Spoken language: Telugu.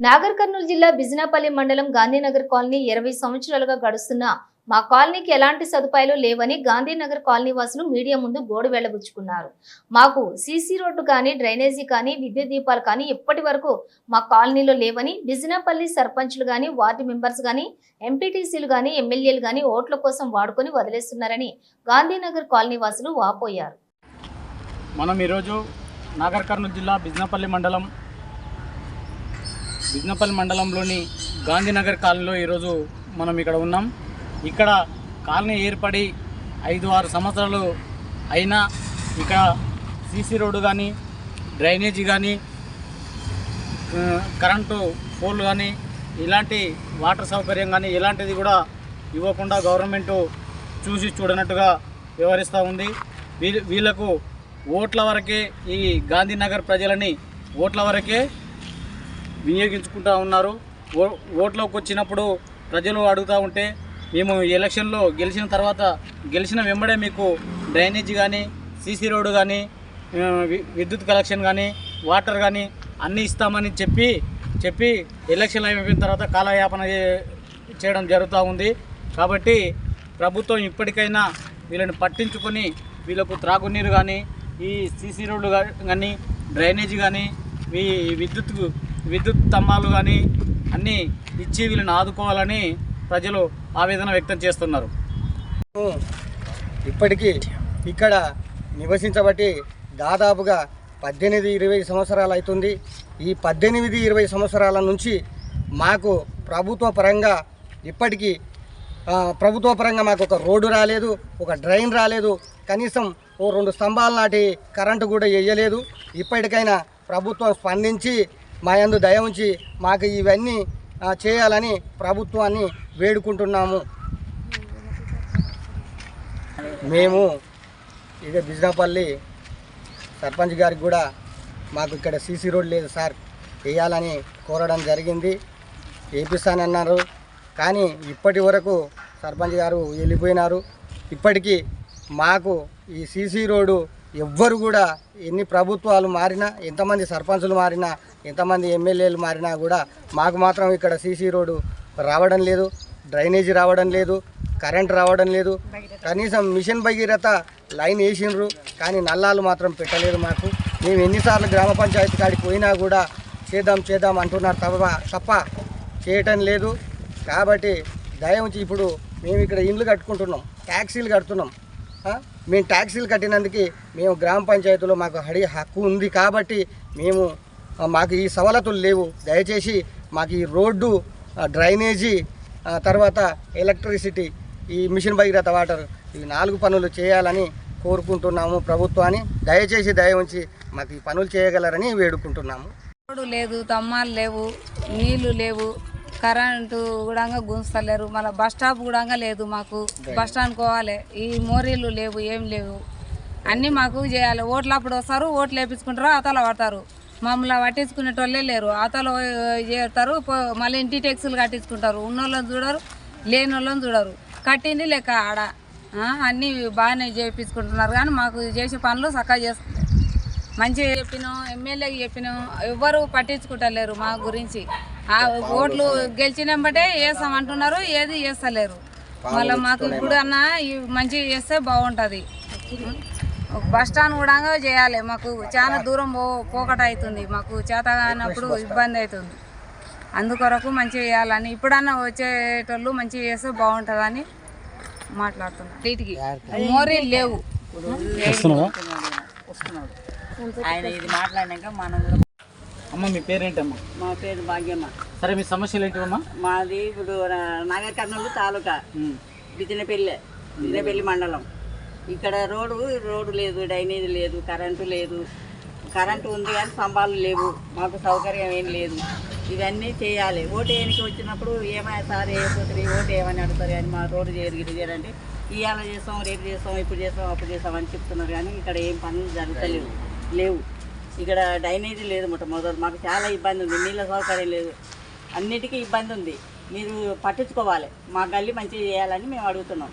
నాగర్ కర్నూలు జిల్లా బిజినాపల్లి మండలం గాంధీనగర్ కాలనీ ఇరవై సంవత్సరాలుగా గడుస్తున్న మా కాలనీకి ఎలాంటి సదుపాయాలు లేవని గాంధీనగర్ కాలనీ వాసులు మీడియా ముందు గోడు వెళ్ళబుచ్చుకున్నారు. మాకు సీసీ రోడ్డు కానీ డ్రైనేజీ కానీ విద్యుత్ దీపాలు కానీ ఇప్పటి వరకు మా కాలనీలో లేవని బిజినాపల్లి సర్పంచ్లు కానీ వార్డు మెంబర్స్ కానీ ఎంపీటీసీలు కానీ ఎమ్మెల్యేలు కానీ ఓట్ల కోసం వాడుకొని వదిలేస్తున్నారని గాంధీనగర్ కాలనీ వాసులు వాపోయారు. మనం ఈరోజు నాగర్ కర్నూలు జిల్లా బిజినపల్లి మండలం బిజ్నపల్లి మండలంలోని గాంధీనగర్ కాలనీలో ఈరోజు మనం ఇక్కడ ఉన్నాం. ఇక్కడ కాలనీ ఏర్పడి ఐదు ఆరు సంవత్సరాలు అయినా ఇక్కడ సీసీ రోడ్డు కానీ డ్రైనేజీ కానీ కరెంటు పోల్లు కానీ ఇలాంటి వాటర్ సౌకర్యం కానీ ఇలాంటిది కూడా ఇవ్వకుండా గవర్నమెంట్ చూసి చూడనట్టుగా వ్యవహరిస్తూ ఉంది. వీళ్ళకు ఓట్ల వరకే ఈ గాంధీనగర్ ప్రజలని ఓట్ల వరకే వినియోగించుకుంటూ ఉన్నారు. ఓ ఓట్లోకి వచ్చినప్పుడు ప్రజలు అడుగుతూ ఉంటే మేము ఎలక్షన్లో గెలిచిన తర్వాత గెలిచిన వెంబడే మీకు డ్రైనేజీ కానీ సీసీ రోడ్డు కానీ వి- విద్యుత్ కలెక్షన్ కానీ వాటర్ కానీ అన్నీ ఇస్తామని చెప్పి చెప్పి ఎలక్షన్ అయిపోయిన తర్వాత కాలయాపన చేయడం జరుగుతూ ఉంది. కాబట్టి ప్రభుత్వం ఇప్పటికైనా వీళ్ళని పట్టించుకొని వీళ్ళకు త్రాగునీరు కానీ ఈ సీసీ రోడ్లు కానీ డ్రైనేజీ కానీ ఈ విద్యుత్ విద్యుత్ స్తంభాలు కానీ అన్నీ ఇచ్చి వీళ్ళని ఆదుకోవాలని ప్రజలు ఆవేదన వ్యక్తం చేస్తున్నారు. ఇప్పటికీ ఇక్కడ నివసించబట్టి దాదాపుగా పద్దెనిమిది ఇరవై సంవత్సరాలు అవుతుంది. ఈ పద్దెనిమిది ఇరవై సంవత్సరాల నుంచి మాకు ప్రభుత్వ పరంగా ఇప్పటికీ ప్రభుత్వ పరంగా మాకు ఒక రోడ్డు రాలేదు ఒక డ్రైన్ రాలేదు. కనీసం ఓ రెండు స్తంభాల నాటి కరెంటు కూడా వేయలేదు. ఇప్పటికైనా ప్రభుత్వం స్పందించి మా యందు దయ ఉంచి మాకు ఇవన్నీ చేయాలని ప్రభుత్వాన్ని వేడుకుంటున్నాము. మేము ఇక బిజినపల్లి సర్పంచ్ గారికి కూడా మాకు ఇక్కడ సీసీ రోడ్ లేదు సార్. వేయాలని కోరడం జరిగింది. వేపిస్తానన్నారు కానీ ఇప్పటి వరకు సర్పంచ్ గారు వెళ్ళిపోయినారు. ఇప్పటికీ మాకు ఈ సీసీ రోడ్డు ఎవ్వరు కూడా ఎన్ని ప్రభుత్వాలు మారినా ఎంతమంది సర్పంచులు మారినా ఎంతమంది ఎమ్మెల్యేలు మారినా కూడా మాకు మాత్రం ఇక్కడ సీసీ రోడ్డు రావడం లేదు డ్రైనేజీ రావడం లేదు కరెంట్ రావడం లేదు. కనీసం మిషన్ భగీరథ లైన్ వేసిండ్రు కానీ నల్లాలు మాత్రం పెట్టలేదు మాకు. మేము ఎన్నిసార్లు గ్రామ పంచాయతీ కాడికి పోయినా కూడా చేద్దాం చేద్దాం అంటున్నారు తప్ప తప్ప చేయటం లేదు. కాబట్టి దయ ఇప్పుడు మేము ఇక్కడ ఇండ్లు కట్టుకుంటున్నాం ట్యాక్సీలు కడుతున్నాం. మేము ట్యాక్సీలు కట్టినందుకు మేము గ్రామ పంచాయతీలో మాకు హడి హక్కు ఉంది కాబట్టి మేము మాకు ఈ సవలతులు లేవు. దయచేసి మాకు ఈ రోడ్డు డ్రైనేజీ తర్వాత ఎలక్ట్రిసిటీ ఈ మిషన్ భగీరథ వాటర్ ఈ నాలుగు పనులు చేయాలని కోరుకుంటున్నాము ప్రభుత్వాన్ని. దయచేసి దయ ఉంచి మాకు ఈ పనులు చేయగలరని వేడుకుంటున్నాము. రోడ్డు లేదు తమ్మాలు లేవు నీళ్ళు లేవు. కరెంటు కూడా గుంజతలేరు. మళ్ళీ బస్ స్టాప్ కూడా లేదు మాకు. బస్ స్టాండ్ పోవాలి. ఈ మోరీలు లేవు ఏం లేవు. అన్నీ మాకు చేయాలి. ఓట్లు అప్పుడు వస్తారు ఓట్లు వేపించుకుంటారు అతలో పడతారు. మమ్మల్ని పట్టించుకునేటోళ్ళే లేరు. అతలో చేస్తారు మళ్ళీ ఇంటి ట్యాక్సులు కట్టించుకుంటారు. ఉన్నోళ్ళని చూడరు లేని వాళ్ళని చూడరు. కట్టింది లెక్క ఆడ. అన్నీ బాగానే చేయించుకుంటున్నారు కానీ మాకు చేసే పనులు చక్కగా చేస్తారు మంచిగా చెప్పినాం ఎమ్మెల్యేకి చెప్పినాం. ఎవ్వరు పట్టించుకుంటలేరు మా గురించి. ఓట్లు గెలిచినంబటే వేస్తాం అంటున్నారు ఏది చేస్తలేరు మళ్ళీ మాకు ఇప్పుడు అన్న ఈ మంచిగా చేస్తే బాగుంటుంది. ఒక బస్ స్టాండ్ కూడా చేయాలి మాకు చాలా దూరం పో పోకట అవుతుంది మాకు చేత కానప్పుడు ఇబ్బంది అవుతుంది. అందుకొరకు మంచిగా చేయాలని ఇప్పుడన్నా వచ్చేటోళ్ళు మంచిగా చేస్తే బాగుంటుందని మాట్లాడుతున్నాం. వీటికి మోరీలు లేవు. ఆయన ఇది మాట్లాడినాక మనం అమ్మ మీ పేరేంటమ్మా? మా పేరు భాగ్యమ్మ. సరే మీ సమస్యలు ఏంటివమ్మా మాది ఇప్పుడు నగర్ కర్నూలు తాలూకా. బిజినపల్లి బిజినపల్లి మండలం. ఇక్కడ రోడ్డు రోడ్డు లేదు డ్రైనేజ్ లేదు కరెంటు లేదు. కరెంటు ఉంది కానీ స్తంభాలు లేవు మాకు సౌకర్యం ఏం లేదు. ఇవన్నీ చేయాలి. ఓటు వేయడానికి వచ్చినప్పుడు ఏమైనా సార్ వేయకపోతే ఓటు ఏమని అడుగుతారు? కానీ మా రోడ్డు చేయరు గిరి చేయాలంటే ఇవాళ చేస్తాం రేపు చేస్తాం ఇప్పుడు చేస్తాం అప్పుడు చేస్తాం అని చెప్తున్నారు. కానీ ఇక్కడ ఏం పనులు జరుగుతలేవు. లేవు. ఇక్కడ డ్రైనేజీ లేదు మొట్ట మొదలు మాకు చాలా ఇబ్బంది ఉంది. నీళ్ళ సౌకర్యం లేదు. అన్నిటికీ ఇబ్బంది ఉంది. మీరు పట్టించుకోవాలి. మా గల్లీ మంచిగా చేయాలని మేము అడుగుతున్నాం.